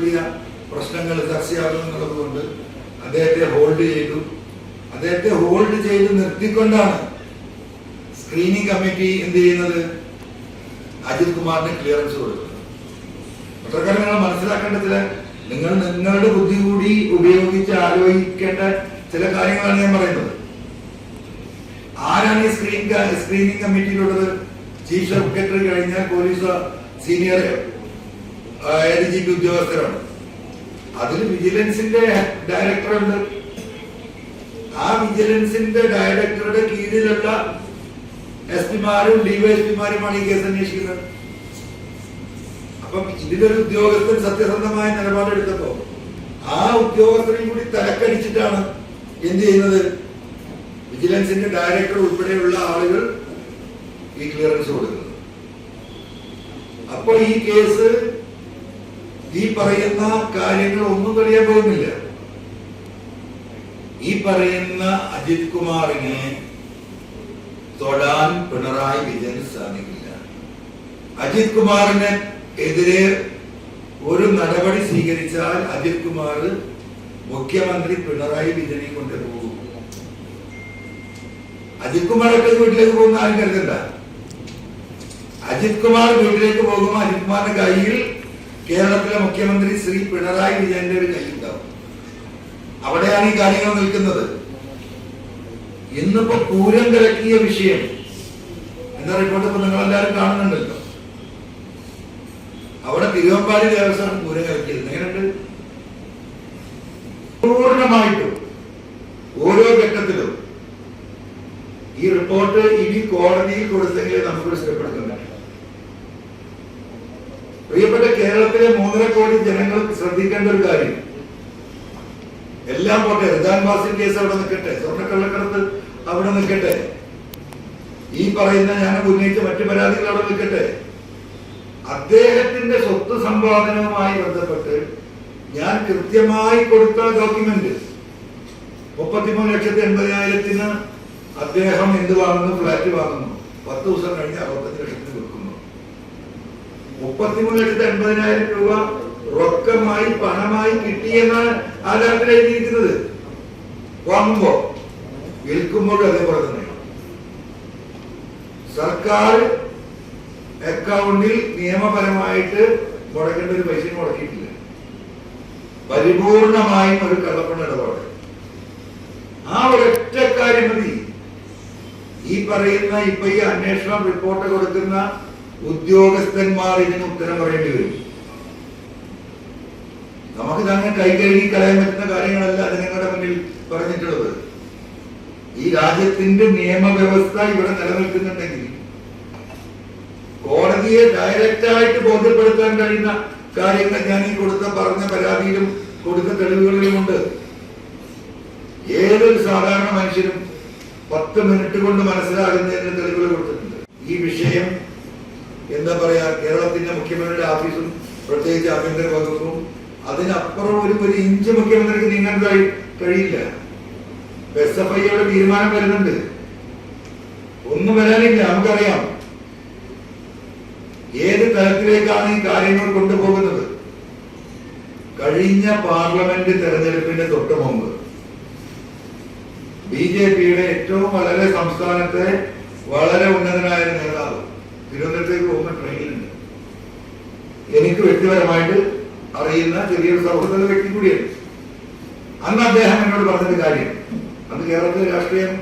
വലിയ പ്രശ്നങ്ങൾ ചർച്ചയാകുമെന്നുള്ളത് കൊണ്ട് അദ്ദേഹത്തെ ഹോൾഡ് ചെയ്തു. അദ്ദേഹത്തെ ഹോൾഡ് ചെയ്ത് നിർത്തിക്കൊണ്ടാണ് സ്ക്രീനിങ് കമ്മിറ്റി എന്ത് ചെയ്യുന്നത്? അജിത് കുമാറിന് ക്ലിയറൻസ് കൊടുക്കുന്നത്. പത്രക്കാരൻ നിങ്ങൾ മനസ്സിലാക്കേണ്ടതില്ല നിങ്ങൾ നിങ്ങളുടെ ബുദ്ധി കൂടി ഉപയോഗിച്ച് ആലോചിക്കേണ്ട ചില കാര്യങ്ങളാണ് ഞാൻ പറയുന്നത്. ആരാണ് ഈ സ്ക്രീനിങ് സ്ക്രീനിങ് കമ്മിറ്റിയിലുള്ളത് ചീഫ് സെക്രട്ടറി കഴിഞ്ഞാൽ police senior A D G P ഉദ്യോഗസ്ഥരാണ് അതിൽ വിജിലൻസിന്റെ ഡയറക്ടർ ഉണ്ട്. ആ വിജിലൻസിന്റെ ഡയറക്ടറുടെ കീഴിലുള്ള എസ് പിമാരും ഡിവൈഎസ്പിമാരുമാണ് ഈ കേസ് അന്വേഷിക്കുന്നത്. അപ്പം ഇതിലൊരു ഉദ്യോഗസ്ഥൻ സത്യസന്ധമായ നിലപാടെടുത്തപ്പോ ആ ഉദ്യോഗസ്ഥനെയും കൂടി തലക്കടിച്ചിട്ടാണ് എന്ത് ചെയ്യുന്നത്? വിജിലൻസിന്റെ ഡയറക്ടർ ഉൾപ്പെടെയുള്ള ആളുകൾ ഈ ക്ലിയറൻസ് കൊടുക്കുന്നത്. അപ്പോൾ ഈ കേസ് ഈ പറയുന്ന കാര്യങ്ങൾ ഒന്നും തെളിയാൻ പോകുന്നില്ല. ഈ പറയുന്ന അജിത് കുമാറിനെ തൊടാൻ പിണറായി വിജയന് സാധിക്കില്ല. അജിത് കുമാറിന് എതിരെ ഒരു നടപടി സ്വീകരിച്ചാൽ അജിത് കുമാർ മുഖ്യമന്ത്രി പിണറായി വിജയനെ കൊണ്ടുപോകും. അജിത് കുമാറൊക്കെ വീട്ടിലേക്ക് പോകുന്ന ആരും കരുതണ്ട. അജിത് കുമാർ വീട്ടിലേക്ക് പോകുമ്പോൾ അജിത് കുമാറിന്റെ കയ്യിൽ കേരളത്തിലെ മുഖ്യമന്ത്രി ശ്രീ പിണറായി വിജയന്റെ ഒരു കയ്യുണ്ടാവും അവിടെയാണ് ഈ കാര്യങ്ങൾ നിൽക്കുന്നത്. ഇന്നിപ്പോ പൂരം കിടക്കിയ വിഷയം എന്ന റിപ്പോർട്ട് ഇപ്പൊ നിങ്ങൾ എല്ലാവരും കാണുന്നുണ്ടല്ലോ. അവിടെ തിരുവമ്പാടി ദേവസ്വം പൂരം കിടക്കിയത്. എങ്ങനെയുണ്ട്? പൂർണമായിട്ടും ഓരോ ഘട്ടത്തിലും ഈ റിപ്പോർട്ട് ഇനി കോടതിയിൽ കൊടുത്തെങ്കിലും നമുക്ക് പറ്റും പ്രിയപ്പെട്ട കേരളത്തിലെ മൂന്നര കോടി ജനങ്ങൾ ശ്രദ്ധിക്കേണ്ട ഒരു കാര്യം. എല്ലാം പോട്ടെ റിദാൻ വാസിൻ കേസ് അവിടെ നിൽക്കട്ടെ സ്വർണക്കള്ളക്കടത്ത് അവിടെ നിൽക്കട്ടെ. ഈ പറയുന്ന ഞാൻ ഉന്നയിച്ച മറ്റു പരാതികൾ അവിടെ നിൽക്കട്ടെ. അദ്ദേഹത്തിന്റെ സ്വത്ത് സമ്പാദനവുമായി ബന്ധപ്പെട്ട് ഞാൻ കൃത്യമായി കൊടുത്ത ഡോക്യുമെന്റ് മുപ്പത്തിമൂന്ന് ലക്ഷത്തി എൺപതിനായിരത്തിന് അദ്ദേഹം എന്ത് വാങ്ങുന്നു? ഫ്ലാറ്റ് വാങ്ങുന്നു. പത്ത് ദിവസം കഴിഞ്ഞ് അറുപത്തഞ്ച് ലക്ഷത്തിന് മുപ്പത്തിമൂന്ന് ലക്ഷത്തി എൺപതിനായിരം രൂപ റൊക്കമായി പണമായി കിട്ടിയെന്നാണ് ആധാരത്തിൽ എഴുതിയിരിക്കുന്നത്? വാങ്ങുമ്പോ വിൽക്കുമ്പോഴും അതേപോലെ തന്നെയാണ് സർക്കാർ അക്കൗണ്ടിൽ നിയമപരമായിട്ട് മുടക്കേണ്ട ഒരു പൈസ മുടക്കിയിട്ടില്ല. പരിപൂർണമായും ഒരു കള്ളപ്പണ ഇടപാട്. ആ ഒരൊറ്റ കാര്യം മതി. ഈ പറയുന്ന ഇപ്പൊ ഈ അന്വേഷണം റിപ്പോർട്ട് കൊടുക്കുന്ന ഉദ്യോഗസ്ഥന്മാർ ഇതിന് ഉത്തരം പറയേണ്ടി വരും. നമുക്ക് തന്നെ കൈ കഴുകി കളയാൻ പറ്റുന്ന കാര്യങ്ങളല്ല നിങ്ങളുടെ മുന്നിൽ പറഞ്ഞിട്ടുള്ളത്. ഈ രാജ്യത്തിന്റെ നിയമവ്യവസ്ഥ ഇവിടെ നിലനിൽക്കുന്നുണ്ടെങ്കിൽ കോടതിയെ ഡയറക്റ്റ് ആയിട്ട് ബോധ്യപ്പെടുത്താൻ കഴിയുന്ന കാര്യങ്ങൾ ഞാൻ ഈ കൊടുത്ത പറഞ്ഞ പരാതിയിലും കൊടുത്ത തെളിവുകളിലുമുണ്ട്. ഏതൊരു സാധാരണ മനുഷ്യനും പത്ത് മിനിറ്റ് കൊണ്ട് മനസ്സിലാകുന്നതിന് തെളിവുകൾ കൊടുത്തിട്ടുണ്ട്. ഈ വിഷയം എന്താ പറയാ കേരളത്തിന്റെ മുഖ്യമന്ത്രിയുടെ ഓഫീസും പ്രത്യേകിച്ച് ആഭ്യന്തര വകുപ്പും അതിനപ്പുറം ഒരു ഒരു ഇഞ്ച് മുഖ്യമന്ത്രിക്ക് നീങ്ങാൻ കഴി- കഴിയില്ല എസ് എഫ് ഐയുടെ തീരുമാനം വരുന്നുണ്ട്. ഒന്നും വരാനില്ല നമുക്കറിയാം. ഏത് തലത്തിലേക്കാണ് ഈ കാര്യങ്ങൾ കൊണ്ടുപോകുന്നത്? കഴിഞ്ഞ പാർലമെന്റ് തെരഞ്ഞെടുപ്പിന്റെ തൊട്ട് മുമ്പ് ബി ജെ പിയുടെ ഏറ്റവും വളരെ സംസ്ഥാനത്തെ വളരെ ഉന്നതനായ നേതാവ് തിരുവനന്തപുരത്തേക്ക് പോകുന്ന ട്രെയിനുണ്ട് എനിക്ക് വ്യക്തിപരമായിട്ട് അറിയുന്ന ചെറിയൊരു സൗഹൃദ വ്യക്തി കൂടിയാണ്. അന്ന് അദ്ദേഹം എന്നോട് പറഞ്ഞൊരു കാര്യം അന്ന് കേരളത്തിലെ രാഷ്ട്രീയം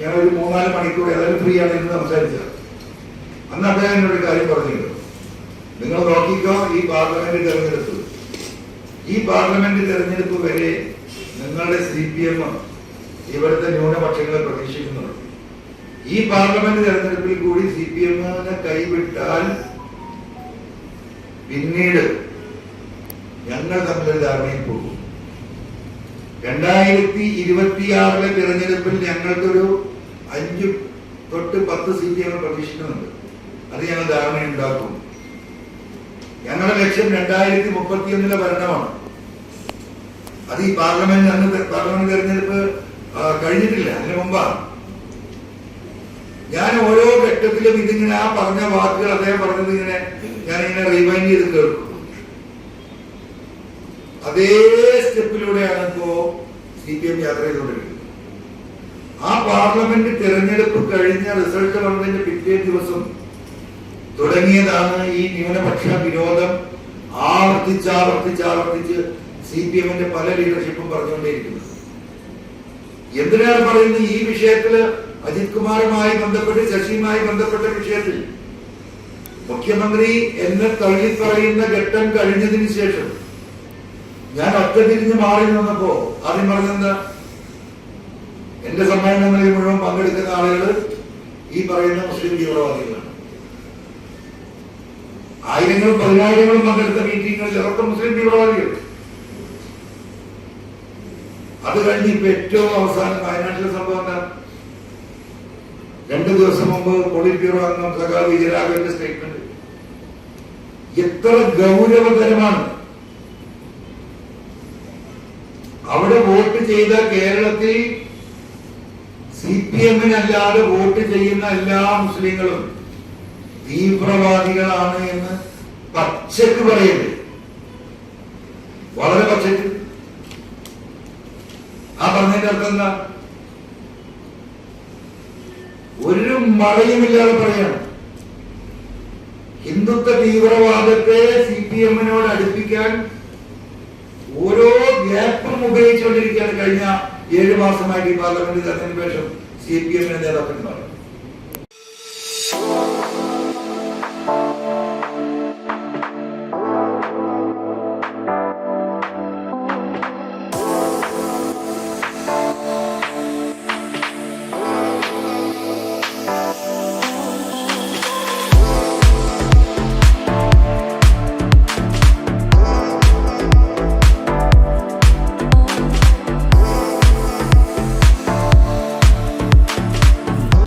ഞാൻ ഒരു മൂന്നാൽ മണിക്കൂർ ഏതായാലും ഫ്രീ ആണ് എന്ന് സംസാരിച്ചത് അന്ന് അദ്ദേഹം എന്നോട് കാര്യം പറഞ്ഞിരുന്നു. നിങ്ങൾ നോക്കിക്കോ ഈ പാർലമെന്റ് തെരഞ്ഞെടുപ്പ്. ഈ പാർലമെന്റ് തെരഞ്ഞെടുപ്പ് വരെ നിങ്ങളുടെ സി പി എം ഇവിടുത്തെ ന്യൂനപക്ഷങ്ങളെ പ്രതീക്ഷിക്കുന്നുള്ളൂ. ഈ പാർലമെന്റ് തെരഞ്ഞെടുപ്പിൽ കൂടി സി പി എമ്മിനെ കൈവിട്ടാൽ പിന്നീട് ഞങ്ങൾ തമ്മിലൊരു ധാരണയിൽ പോകും. രണ്ടായിരത്തി ഇരുപത്തിയാറിലെ തെരഞ്ഞെടുപ്പിൽ ഞങ്ങൾക്കൊരു അഞ്ച് തൊട്ട് പത്ത് സീറ്റ് ഞങ്ങൾ പ്രതീക്ഷിക്കുന്നുണ്ട്. അത് ഞങ്ങൾ ധാരണയുണ്ടാക്കും. ഞങ്ങളുടെ ലക്ഷ്യം രണ്ടായിരത്തി മുപ്പത്തിയൊന്നിലെ ഭരണമാണ്. അത് ഈ പാർലമെന്റ് അന്ന് പാർലമെന്റ് തെരഞ്ഞെടുപ്പ് കഴിഞ്ഞിട്ടില്ല. അതിന് മുമ്പാണ്. ഞാൻ ഓരോ ഘട്ടത്തിലും ഇതിങ്ങനെ ആ പറഞ്ഞ വാക്കുകൾ അദ്ദേഹം പറഞ്ഞത് ഇങ്ങനെ ഞാൻ ഇങ്ങനെ റിവൈൻഡ് ചെയ്ത് കേൾക്കും അതേ സ്റ്റെപ്പിലൂടെയാണ് ഇപ്പോ സി പി എം യാത്ര ചെയ്തുകൊണ്ടിരിക്കുന്നത്. ആ പാർലമെന്റ് തെരഞ്ഞെടുപ്പ് കഴിഞ്ഞ റിസൾട്ട് വന്നതിന്റെ പിറ്റേ ദിവസം തുടങ്ങിയതാണ് ഈ ന്യൂനപക്ഷ വിരോധം ആവർത്തിച്ച് ആവർത്തിച്ച് ആവർത്തിച്ച് സി പി എമ്മിന്റെ പല ലീഡർഷിപ്പും പറഞ്ഞുകൊണ്ടേയിരിക്കുന്നത്. എന്തിനാണ് പറയുന്നത്? ഈ വിഷയത്തിൽ അജിത് കുമാറുമായി ബന്ധപ്പെട്ട് ശശിയുമായി ബന്ധപ്പെട്ട വിഷയത്തിൽ മുഖ്യമന്ത്രി എന്നെ തള്ളി പറയുന്ന ഘട്ടം കഴിഞ്ഞതിന് ശേഷം ഞാൻ ഒറ്റ തിരിഞ്ഞ് മാറി നിന്നപ്പോ ആദ്യം പറഞ്ഞത് എന്റെ സമ്മേളനങ്ങളിൽ മുഴുവൻ പങ്കെടുക്കുന്ന ആളുകൾ ഈ പറയുന്ന മുസ്ലിം തീവ്രവാദികളാണ്. ആയിരങ്ങളും പതിനായിരങ്ങളും പങ്കെടുത്ത മീറ്റിങ്ങുകളിൽ ഇറക്കം മുസ്ലിം തീവ്രവാദികൾ. അത് കഴിഞ്ഞ് ഇപ്പൊ ഏറ്റവും അവസാനം വയനാട്ടിലെ സംഭവം രണ്ടു ദിവസം മുമ്പ് പോളിറ്റ് ബ്യൂറോ അംഗം സഖാവ് വിജയരാഘവന്റെ സ്റ്റേറ്റ്മെന്റ് എത്ര ഗൗരവതരമാണ്. അവിടെ വോട്ട് ചെയ്ത കേരളത്തിൽ സി പി എമ്മിനല്ലാതെ വോട്ട് ചെയ്യുന്ന എല്ലാ മുസ്ലിങ്ങളും തീവ്രവാദികളാണ് എന്ന് പച്ചക്ക് പറയുന്നത് വളരെ പച്ചക്ക് ആ പറഞ്ഞതിന്റെ അർത്ഥം എന്താ? ഒരു മറയുമില്ലാതെ പറയണം. ഹിന്ദുത്വ തീവ്രവാദത്തെ സി പി എമ്മിനോട് അടുപ്പിക്കാൻ ഓരോ ഗ്യാപ്പും ഉപയോഗിച്ചുകൊണ്ടിരിക്കുകയാണ് കഴിഞ്ഞ ഏഴു മാസമായിട്ട് ഈ പാർലമെന്റ് തെരഞ്ഞെടുപ്പിന് ശേഷം സി പി എമ്മിന്റെ നേതാക്കന്മാർ.